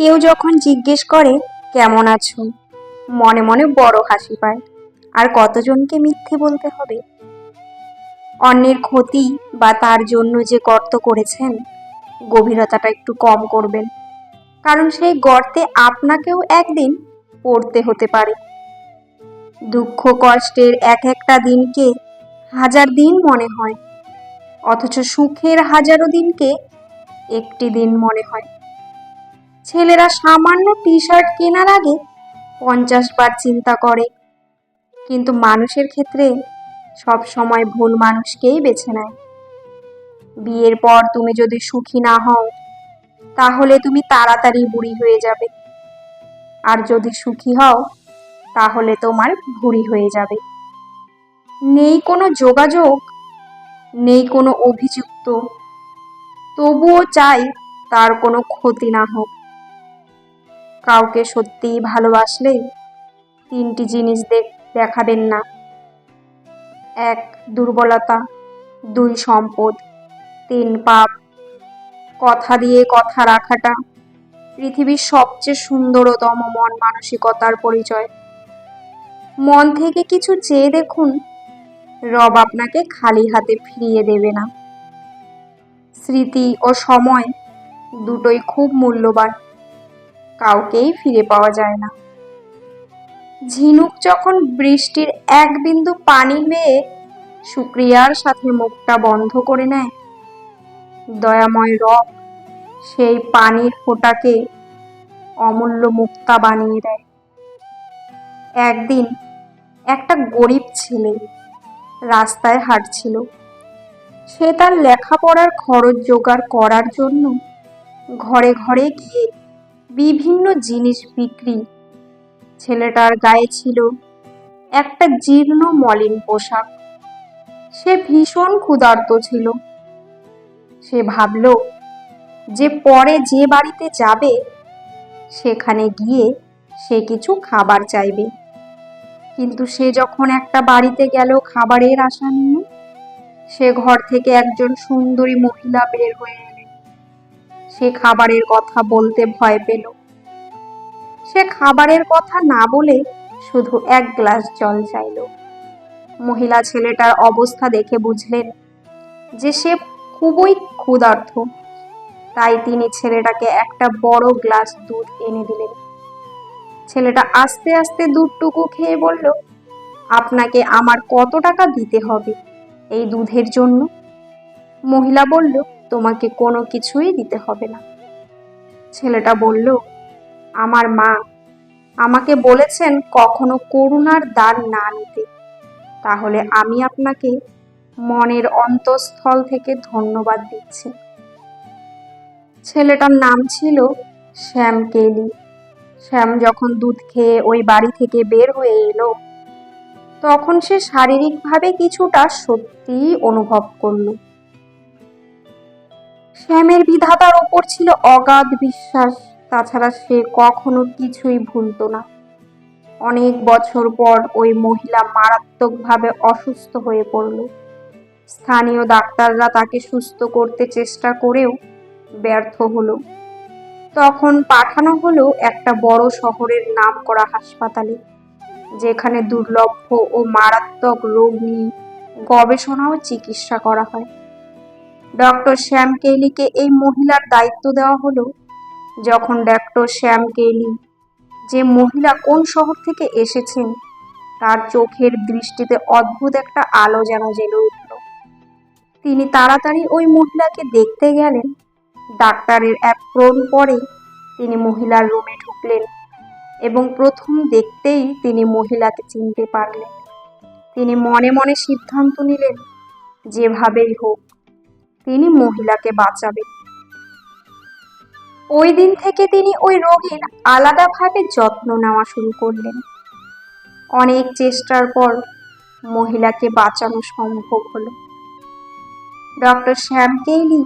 কেউ যখন জিজ্ঞেস করে, কেমন আছো? মনে মনে বড় হাসি পায়। আর কতজনকে মিথ্যে বলতে হবে? অন্যের ক্ষতি বা তার জন্য যে গর্ত করেছেন, গভীরতাটা একটু কম করবেন। কারণ সেই গর্তে আপনাকেও একদিন পড়তে হতে পারে। দুঃখ কষ্টের এক একটা দিনকে হাজার দিন মনে হয়। অথচ সুখের হাজারো দিনকে একটি দিন মনে হয়। ছেলেরা সামান্য টি শার্ট কেনার আগে পঞ্চাশ বার চিন্তা করে। কিন্তু মানুষের ক্ষেত্রে সব সময় ভুল মানুষকেই বেছে নেয়। বিয়ের পর তুমি যদি সুখী না হও, তাহলে তুমি তাড়াতাড়ি বুড়ি হয়ে যাবে। আর যদি সুখী হও, তাহলে তোমার ভুড়ি হয়ে যাবে। নেই কোনো যোগাযোগ, নেই কোনো অভিযুক্ত। তবুও চাই তার কোনো ক্ষতি না হোক। কাউকে সত্যিই ভালোবাসলে তিনটি জিনিস দেখ দেখাবেন না। এক, দুর্বলতা। দুই, সম্পদ। তিন, পাপ। কথা দিয়ে কথা রাখাটা পৃথিবীর সবচেয়ে সুন্দরতম মন মানসিকতার পরিচয়। মন থেকে কিছু চেয়ে দেখুন, রব আপনাকে খালি হাতে ফিরিয়ে দেবে না। স্মৃতি ও সময় দুটোই খুব মূল্যবান। কাউকেই ফিরে পাওয়া যায় না। ঝিনুক যখন বৃষ্টির এক বিন্দু পানি বেয়ে শুক্রিয়ার সাথে মুখটা বন্ধ করে নেয়। দয়াময় রব সেই পানির ফোঁটাকে অমূল্য মুক্তা বানিয়ে দেয়। একদিন একটা গরিব ছেলে রাস্তায় হাঁটছিল। সে তার লেখাপড়ার খরচ জোগাড় করার জন্য ঘরে ঘরে গিয়ে বিভিন্ন জিনিস বিক্রি। ছেলেটার গায়ে ছিল একটা জীর্ণ মলিন পোশাক। সে ভীষণ ক্ষুধার্ত ছিল। সে ভাবল, যে পরে যে বাড়িতে যাবে, সেখানে গিয়ে সে কিছু খাবার চাইবে। কিন্তু সে যখন একটা বাড়িতে গেল খাবারের আশা নিয়ে, সে ঘর থেকে একজন সুন্দরী মহিলা বের হয়ে সে খাবারের কথা বলতে ভয় পেল। সে খাবারের কথা না বলে শুধু এক গ্লাস জল চাইল। মহিলা ছেলেটার অবস্থা দেখে বুঝলেন যে সে খুবই ক্ষুধার্ত। তাই তিনি ছেলেটাকে একটা বড় গ্লাস দুধ এনে দিলেন। ছেলেটা আস্তে আস্তে দুধটুকু খেয়ে বলল, আপনাকে আমার কত টাকা দিতে হবে এই দুধের জন্য? মহিলা বলল, তোমাকে কোনো কিছুই দিতে হবে না। ছেলেটা বলল, আমার মা আমাকে বলেছেন কখনো করুণার দান না নিতে। তাহলে আমি আপনাকে মনের অন্তঃস্থল থেকে ধন্যবাদ দিচ্ছি। ছেলেটার নাম ছিল শ্যাম কেলি। শ্যাম যখন দুধ খেয়ে ওই বাড়ি থেকে বের হয়ে এলো, তখন সে শারীরিকভাবে কিছুটা সত্যিই অনুভব করল। শ্যামের বিধাতার ওপর ছিল অগাধ বিশ্বাস। তাছাড়া সে কখনো কিছুই ভুলতো না। অনেক বছর পর ওই মহিলা মারাত্মকভাবে অসুস্থ হয়ে পড়ল। স্থানীয় ডাক্তাররা তাকে সুস্থ করতে চেষ্টা করেও ব্যর্থ হলো। তখন পাঠানো হলো একটা বড় শহরের নাম করা হাসপাতালে, যেখানে দুর্লভ ও মারাত্মক রোগ নিয়ে গবেষণা ও চিকিৎসা করা হয়। ডক্টর শ্যাম কেলিকে এই মহিলার দায়িত্ব দেওয়া হলো। যখন ডক্টর শ্যাম কেলি যে মহিলা কোন শহর থেকে এসেছেন, তার চোখের দৃষ্টিতে অদ্ভুত একটা আলো যেন জেলে উঠল। তিনি তাড়াতাড়ি ওই মহিলাকে দেখতে গেলেন। ডাক্তারের অ্যাপ্রন পরে তিনি মহিলার রুমে ঢুকলেন এবং প্রথম দেখতেই তিনি মহিলাকে চিনতে পারলেন। তিনি মনে মনে সিদ্ধান্ত নিলেন, যেভাবেই হোক তিনি মহিলাকে বাঁচাবেন ওই দিন থেকে তিনি ওই রোগীর আলাদাভাবে যত্ন নেওয়া শুরু করলেন। অনেক চেষ্টার পর মহিলাকে বাঁচানো সম্ভব হলো। ডক্টর শ্যাম কেইলি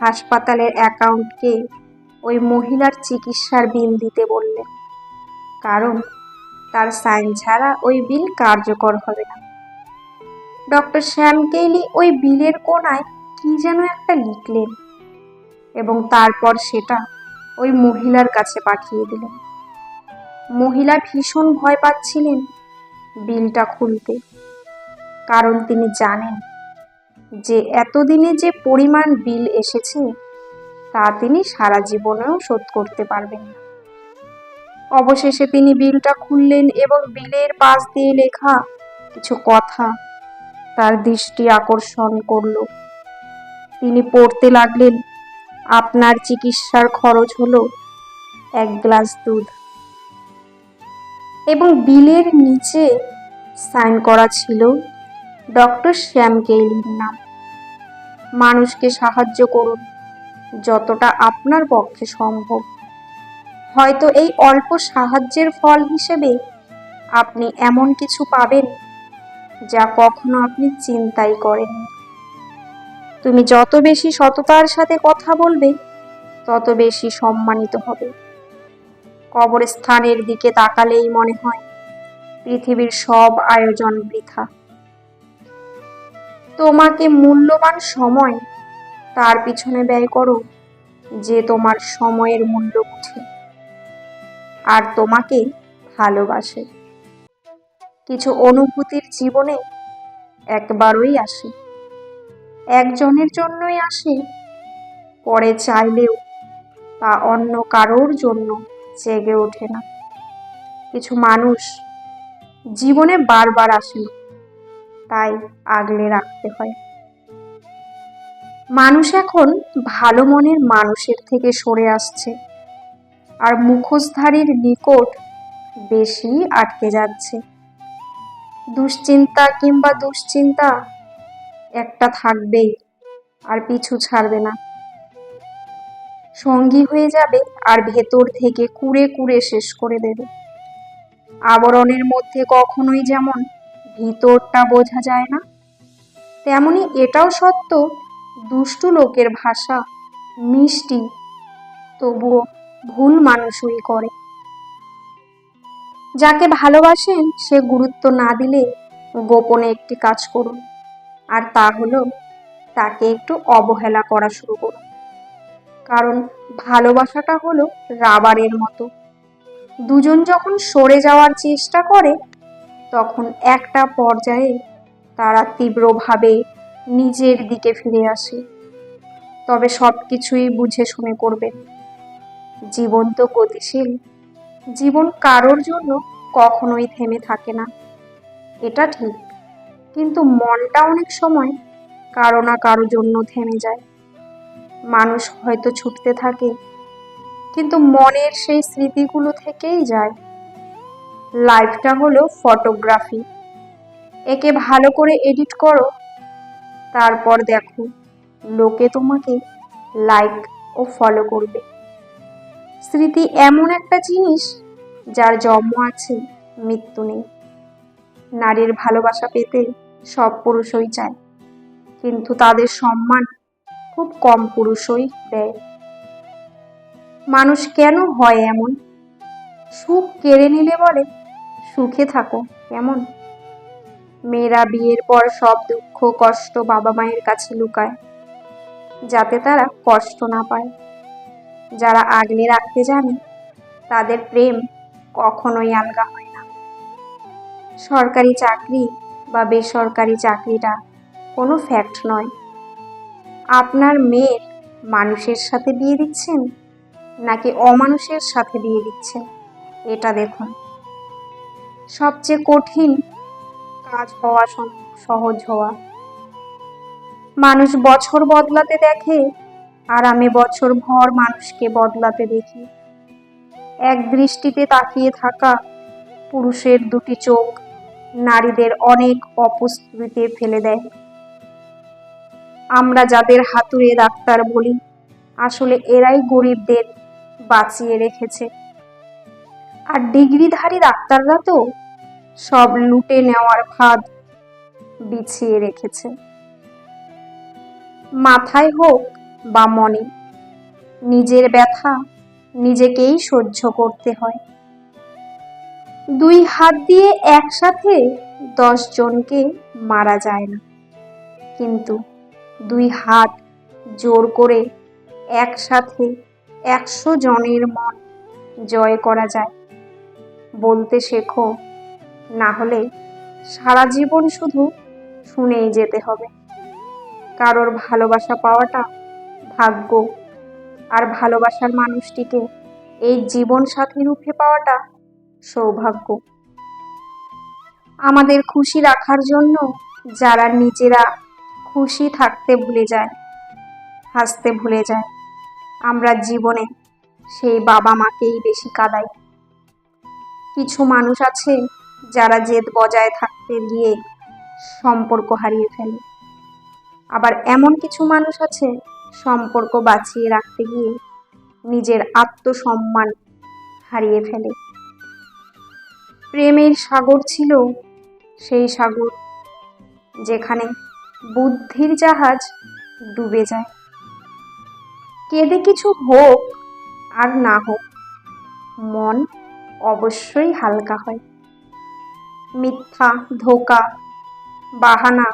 হাসপাতালের অ্যাকাউন্টকে ওই মহিলার চিকিৎসার বিল দিতে বললেন, কারণ তার সাইন ছাড়া ওই বিল কার্যকর হবে না। ডক্টর শ্যাম কেইলি ওই বিলের কোনায় কি যেন একটা লিখলেন এবং তারপর সেটা ওই মহিলার কাছে পাঠিয়ে দিলেন। মহিলা ভীষণ ভয় পাচ্ছিলেন বিলটা খুলতে, কারণ তিনি জানেন যে এতদিনে যে পরিমাণ বিল এসেছে, তা তিনি সারা জীবনেও শোধ করতে পারবেন না। অবশেষে তিনি বিলটা খুললেন এবং বিলের পাশ দিয়ে লেখা কিছু কথা তার দৃষ্টি আকর্ষণ করল। তিনি পড়তে লাগলেন। আপনার চিকিৎসার খরচ হলো এক গ্লাস দুধ। এবং বিলের নিচে সাইন করা ছিল ডক্টর শ্যাম কেইলির নাম। মানুষকে সাহায্য করুন, যতটা আপনার পক্ষে সম্ভব। হয়তো এই অল্প সাহায্যের ফল হিসেবে আপনি এমন কিছু পাবেন, যা কখনো আপনি চিন্তাই করেননি। তুমি যত বেশি সততার সাথে কথা বলবে, তত বেশি সম্মানিত হবে। কবরস্থানের দিকে তাকালেই মনে হয় পৃথিবীর সব আয়োজন বৃথা। তোমাকে মূল্যবান সময় তার পিছনে ব্যয় করো, যে তোমার সময়ের মূল্য বুঝে, আর তোমাকে ভালোবাসে। কিছু অনুভূতির জীবনে একবারই আসে। একজনের জন্যই আসে, পরে চাইলেও তা অন্য কারোর জন্য জেগে ওঠে না। কিছু মানুষ জীবনে বারবার আসে তাই আগলে রাখতে হয়। মানুষ এখন ভালো মনের মানুষের থেকে সরে আসছে, আর মুখোশধারীর নিকট বেশি আটকে যাচ্ছে। দুশ্চিন্তা কিংবা দুশ্চিন্তা একটা থাকবেই, আর পিছু ছাড়বে না। সঙ্গী হয়ে যাবে, আর ভেতর থেকে কুড়ে কুড়ে শেষ করে দেবে। আবরণের মধ্যে কখনোই যেমন ভিতরটা বোঝা যায় না, তেমনি এটাও সত্য, দুষ্টু লোকের ভাষা মিষ্টি, তবুও ভুল মানুষই করে। যাকে ভালোবাসেন, সে গুরুত্ব না দিলে গোপনে একটি কাজ করুন। আর তা হলো তাকে একটু অবহেলা করা শুরু করুন কারণ ভালোবাসাটা হলো রাবারের মতো। দুজন যখন সরে যাওয়ার চেষ্টা করে, তখন একটা পর্যায়ে তারা তীব্রভাবে নিজের দিকে ফিরে আসে। তবে সব কিছুই বুঝে শুনে করবেন জীবন তো গতিশীল। জীবন কারোর জন্য কখনোই থেমে থাকে না। এটা ঠিক। কিন্তু মনটা অনেক সময় কারও না কারও জন্য থেমে যায়। মানুষ হয়তো ছুটতে থাকে, কিন্তু মনের সেই স্মৃতিগুলো থেকেই যায়। লাইফটা হলো ফটোগ্রাফি। একে ভালো করে এডিট করো, তারপর দেখো লোকে তোমাকে লাইক ও ফলো করবে। স্মৃতি এমন একটা জিনিস যার জন্ম আছে, মৃত্যু নেই। নারীর ভালোবাসা পেতে সব পুরুষই চায়, কিন্তু তাদের সম্মান খুব কম পুরুষই দেয়। মানুষ কেন হয় এমন? সুখ কেড়ে নিলে বলে, সুখে থাকো, কেমন? মেয়েরা বিয়ের পর সব দুঃখ, কষ্ট বাবা মায়ের কাছে লুকায়, যাতে তারা কষ্ট না পায়। যারা আগলে রাখতে জানে, তাদের প্রেম কখনোই আলগা হয় না। সরকারি চাকরি বা বেসরকারি চাকরিটা কোনো ফ্যাক্ট নয়। আপনার মেয়ের মানুষের সাথে বিয়ে দিচ্ছেন নাকি অমানুষের সাথে বিয়ে দিচ্ছেন? এটা দেখুন। সবচেয়ে কঠিন কাজ হওয়া সহজ হওয়া। মানুষ বছর বদলাতে দেখে, আর আমি বছর ভর মানুষকে বদলাতে দেখি। এক দৃষ্টিতে তাকিয়ে থাকা পুরুষের দুটি চোখ নারীদের অনেক অপস্তুতিতে ফেলে দেয়। আমরা যাদের হাতুড়ে ডাক্তার বলি, আসলে এরাই গরিবদের বাঁচিয়ে রেখেছে। আর ডিগ্রিধারী ডাক্তাররা তো সব লুটে নেওয়ার ফাঁদ বিছিয়ে রেখেছে। মাথায় হোক বা মনে, নিজের ব্যথা নিজেকেই সহ্য করতে হয়। দুই হাত দিয়ে একসাথে দশ জনকে মারা যায় না। কিন্তু দুই হাত জোর করে একসাথে একশো জনের মন জয় করা যায়। বলতে শেখো, না হলে সারা জীবন শুধু শুনেই যেতে হবে। কারোর ভালোবাসা পাওয়াটা ভাগ্য, আর ভালোবাসার মানুষটিকে এই জীবন সাথী রূপে পাওয়াটা সৌভাগ্য। আমাদের খুশি রাখার জন্য যারা নিজেরা খুশি থাকতে ভুলে যায়, হাসতে ভুলে যায়, আমরা জীবনে সেই বাবা মাকেই বেশি কাঁদাই। কিছু মানুষ আছে যারা জেদ বজায় থাকতে গিয়ে সম্পর্ক হারিয়ে ফেলে। আবার এমন কিছু মানুষ আছে সম্পর্ক বাঁচিয়ে রাখতে গিয়ে নিজের আত্মসম্মান হারিয়ে ফেলে। প্রেমের সাগর ছিল সেই সাগর যেখানে বুদ্ধির জাহাজ ডুবে যায়। কেঁদে কিছু হোক আর না হোক, মন অবশ্যই হালকা হয়। মিথ্যা, ধোকা, বাহানা